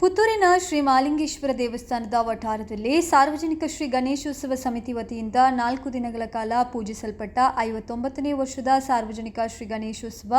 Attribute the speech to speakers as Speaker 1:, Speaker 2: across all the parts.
Speaker 1: ಪುತ್ತೂರಿನ ಶ್ರೀ ಮಾಲಿಂಗೇಶ್ವರ ದೇವಸ್ಥಾನದ ವಠಾರದಲ್ಲಿ ಸಾರ್ವಜನಿಕ ಶ್ರೀ ಗಣೇಶೋತ್ಸವ ಸಮಿತಿ ವತಿಯಿಂದ ನಾಲ್ಕು ದಿನಗಳ ಕಾಲ ಪೂಜಿಸಲ್ಪಟ್ಟ ಐವತ್ತೊಂಬತ್ತನೇ ವರ್ಷದ ಸಾರ್ವಜನಿಕ ಶ್ರೀ ಗಣೇಶೋತ್ಸವ,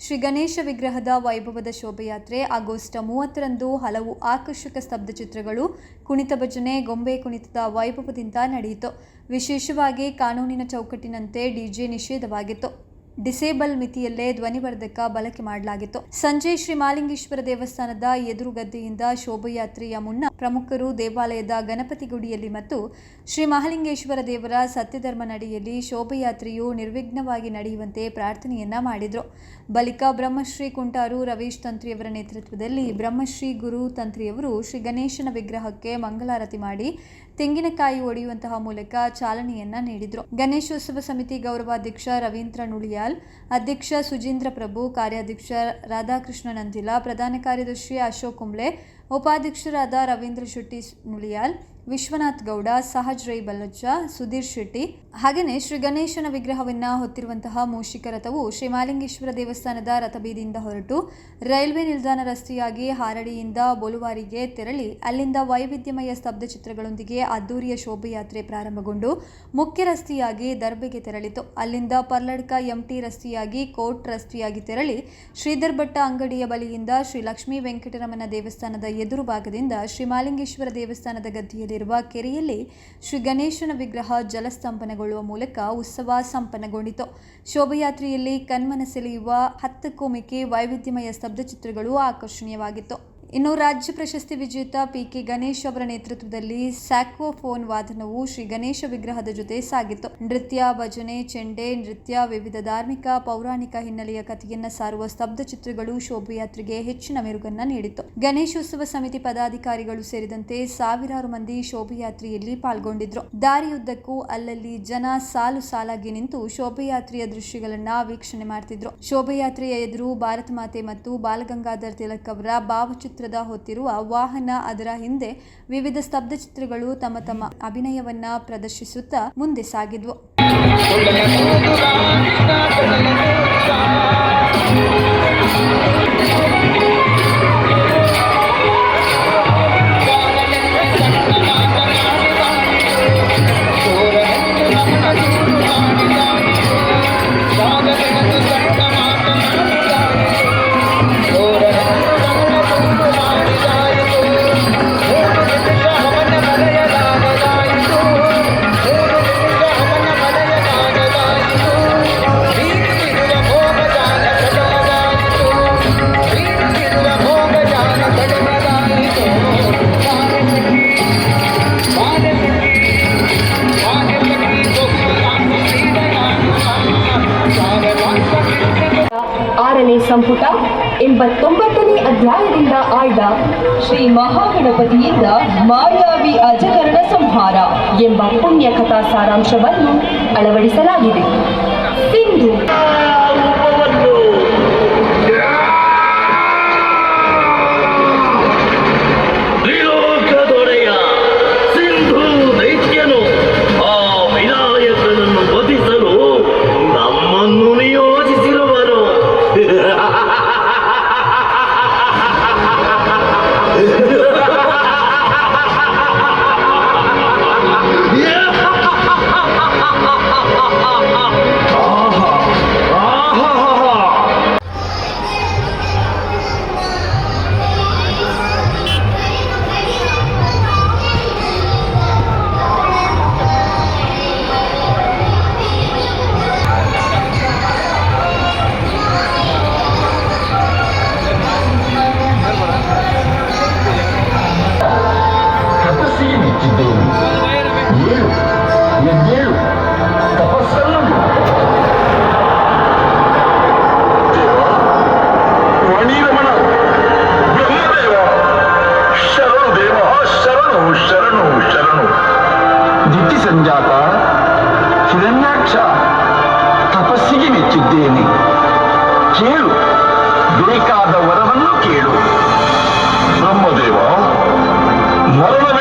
Speaker 1: ಶ್ರೀ ಗಣೇಶ ವಿಗ್ರಹದ ವೈಭವದ ಶೋಭಯಾತ್ರೆ ಆಗಸ್ಟ್ ಮೂವತ್ತರಂದು ಹಲವು ಆಕರ್ಷಕ ಸ್ತಬ್ಧಚಿತ್ರಗಳು ಕುಣಿತ ಭಜನೆ, ಗೊಂಬೆ ಕುಣಿತದ ವೈಭವದಿಂದ ನಡೆಯಿತು. ವಿಶೇಷವಾಗಿ ಕಾನೂನಿನ ಚೌಕಟ್ಟಿನಂತೆ ಡಿಜೆ ನಿಷೇಧವಾಗಿತ್ತು. ಡಿಸೇಬಲ್ ಮಿತಿಯಲ್ಲೇ ಧ್ವನಿವರ್ಧಕ ಬಳಕೆ ಮಾಡಲಾಗಿತ್ತು. ಸಂಜೆ ಶ್ರೀ ಮಾಲಿಂಗೇಶ್ವರ ದೇವಸ್ಥಾನದ ಎದುರು ಗದ್ದೆಯಿಂದ ಶೋಭಯಾತ್ರೆಯ ಮುನ್ನ ಪ್ರಮುಖರು ದೇವಾಲಯದ ಗಣಪತಿ ಗುಡಿಯಲ್ಲಿ ಮತ್ತು ಶ್ರೀ ಮಹಾಲಿಂಗೇಶ್ವರ ದೇವರ ಸತ್ಯಧರ್ಮ ನಡೆಯಲ್ಲಿ ಶೋಭಯಾತ್ರೆಯು ನಿರ್ವಿಘ್ನವಾಗಿ ನಡೆಯುವಂತೆ ಪ್ರಾರ್ಥನೆಯನ್ನ ಮಾಡಿದರು. ಬಳಿಕ ಬ್ರಹ್ಮಶ್ರೀ ಕುಂಟಾರು ರವೀಶ್ ತಂತ್ರಿಯವರ ನೇತೃತ್ವದಲ್ಲಿ ಬ್ರಹ್ಮಶ್ರೀ ಗುರು ತಂತ್ರಿಯವರು ಶ್ರೀ ಗಣೇಶನ ವಿಗ್ರಹಕ್ಕೆ ಮಂಗಳಾರತಿ ಮಾಡಿ ತೆಂಗಿನಕಾಯಿ ಒಡೆಯುವಂತಹ ಮೂಲಕ ಚಾಲನೆಯನ್ನ ನೀಡಿದರು. ಗಣೇಶೋತ್ಸವ ಸಮಿತಿ ಗೌರವಾಧ್ಯಕ್ಷ ರವೀಂದ್ರ ನುಳಿಯಾಲ್, ಅಧ್ಯಕ್ಷ ಸುಜೀಂದ್ರ ಪ್ರಭು, ಕಾರ್ಯಾಧ್ಯಕ್ಷ ರಾಧಾಕೃಷ್ಣ ನಂದಿಲಾ, ಪ್ರಧಾನ ಕಾರ್ಯದರ್ಶಿ ಅಶೋಕ್ ಕುಂಬ್ಳೆ, ಉಪಾಧ್ಯಕ್ಷರಾದ ರವೀಂದ್ರ ಶೆಟ್ಟಿ ನುಳಿಯಾಲ್ ವಿಶ್ವನಾಥ್ ಗೌಡ, ಸಹಜ್ ರೈ ಬಲ್ಲಜ್ಜ ಸುಧೀರ್ ಶೆಟ್ಟಿ. ಹಾಗೆಯೇ ಶ್ರೀ ಗಣೇಶನ ವಿಗ್ರಹವನ್ನ ಹೊತ್ತಿರುವಂತಹ ಮೂಷಿಕ ರಥವು ಶ್ರೀಮಾಲಿಂಗೇಶ್ವರ ದೇವಸ್ಥಾನದ ರಥಬೀದಿಯಿಂದ ಹೊರಟು ರೈಲ್ವೆ ನಿಲ್ದಾಣ ರಸ್ತೆಯಾಗಿ ಹಾರಡಿಯಿಂದ ಬೊಲುವಾರಿಗೆ ತೆರಳಿ ಅಲ್ಲಿಂದ ವೈವಿಧ್ಯಮಯ ಸ್ತಬ್ಧ ಚಿತ್ರಗಳೊಂದಿಗೆ ಅದ್ದೂರಿಯ ಶೋಭಯಾತ್ರೆ ಪ್ರಾರಂಭಗೊಂಡು ಮುಖ್ಯ ರಸ್ತೆಯಾಗಿ ದರ್ಬೆಗೆ ತೆರಳಿತು. ಅಲ್ಲಿಂದ ಪರ್ಲಡ್ಕ ಎಂಟಿ ರಸ್ತೆಯಾಗಿ ಕೋರ್ಟ್ ರಸ್ತೆಯಾಗಿ ತೆರಳಿ ಶ್ರೀಧರ್ ಭಟ್ಟ ಅಂಗಡಿಯ ಬಳಿಯಿಂದ ಶ್ರೀ ಲಕ್ಷ್ಮೀ ವೆಂಕಟರಮಣ ದೇವಸ್ಥಾನದ ಎದುರು ಭಾಗದಿಂದ ಶ್ರೀಮಾಲಿಂಗೇಶ್ವರ ದೇವಸ್ಥಾನದ ದೇವಸ್ಥಾನದ ಗದ್ದೆಯಲ್ಲಿರುವ ಕೆರೆಯಲ್ಲಿ ಶ್ರೀ ಗಣೇಶನ ವಿಗ್ರಹ ಜಲಸ್ತಂಪನಗೊಳ್ಳುವ ಮೂಲಕ ಉತ್ಸವ ಸಂಪನ್ನಗೊಂಡಿತು. ಶೋಭಯಾತ್ರೆಯಲ್ಲಿ ಕಣ್ಮನ ಸೆಳೆಯುವ ಹತ್ತಕ್ಕೂ ಮಿಕ್ಕಿ ವೈವಿಧ್ಯಮಯ ಸ್ತಬ್ಧಚಿತ್ರಗಳು ಆಕರ್ಷಣೀಯವಾಗಿತ್ತು. ಇನ್ನು ರಾಜ್ಯ ಪ್ರಶಸ್ತಿ ವಿಜೇತ ಪಿ ಕೆ ಗಣೇಶ್ ಅವರ ನೇತೃತ್ವದಲ್ಲಿ ಸ್ಯಾಕ್ವೋಫೋನ್ ವಾದನವು ಶ್ರೀ ಗಣೇಶ ವಿಗ್ರಹದ ಜೊತೆ ಸಾಗಿತ್ತು. ನೃತ್ಯ, ಭಜನೆ, ಚೆಂಡೆ, ನೃತ್ಯ, ವಿವಿಧ ಧಾರ್ಮಿಕ, ಪೌರಾಣಿಕ ಹಿನ್ನೆಲೆಯ ಕಥೆಯನ್ನ ಸಾರುವ ಸ್ತಬ್ಧ ಚಿತ್ರಗಳು ಶೋಭಯಾತ್ರೆಗೆ ಹೆಚ್ಚಿನ ಮೆರುಗನ್ನ ನೀಡಿತ್ತು. ಗಣೇಶೋತ್ಸವ ಸಮಿತಿ ಪದಾಧಿಕಾರಿಗಳು ಸೇರಿದಂತೆ ಸಾವಿರಾರು ಮಂದಿ ಶೋಭಯಾತ್ರೆಯಲ್ಲಿ ಪಾಲ್ಗೊಂಡಿದ್ರು. ದಾರಿಯುದ್ದಕ್ಕೂ ಅಲ್ಲಲ್ಲಿ ಜನ ಸಾಲು ಸಾಲಾಗಿ ನಿಂತು ಶೋಭಾಯಾತ್ರೆಯ ದೃಶ್ಯಗಳನ್ನ ವೀಕ್ಷಣೆ ಮಾಡ್ತಿದ್ರು. ಶೋಭಯಾತ್ರೆಯ ಎದುರು ಭಾರತ ಮಾತೆ ಮತ್ತು ಬಾಲಗಂಗಾಧರ್ ತಿಲಕ್ ಅವರ ಭಾವಚಿತ್ರದ ಹೊತ್ತಿರುವ ವಾಹನ ಅದರ ಹಿಂದೆ ವಿವಿಧ ಸ್ತಬ್ಧ ಚಿತ್ರಗಳು ತಮ್ಮ ತಮ್ಮ ಅಭಿನಯವನ್ನ ಪ್ರದರ್ಶಿಸುತ್ತಾ ಮುಂದೆ ಸಾಗಿದ್ವು.
Speaker 2: ಆರನೇ ಸಂಪುಟ, ಎಂಬತ್ತೊಂಬತ್ತನೇ ಅಧ್ಯಾಯದಿಂದ ಆಯ್ದ ಶ್ರೀ ಮಹಾಗಣಪತಿಯಿಂದ ಮಾಯಾವಿ ಅಜಕರಣ ಸಂಹಾರ ಎಂಬ ಪುಣ್ಯ ಕಥಾ ಸಾರಾಂಶವನ್ನು ಅಳವಡಿಸಲಾಗಿದೆ. ಸಿಂಧು.
Speaker 3: ಕೊಟ್ಟಿದ್ದೇನೆ ಕೇಳು. ಬೇಕಾದ ವರವನ್ನು ಕೇಳು. ಬ್ರಹ್ಮದೇವ ಮರಣ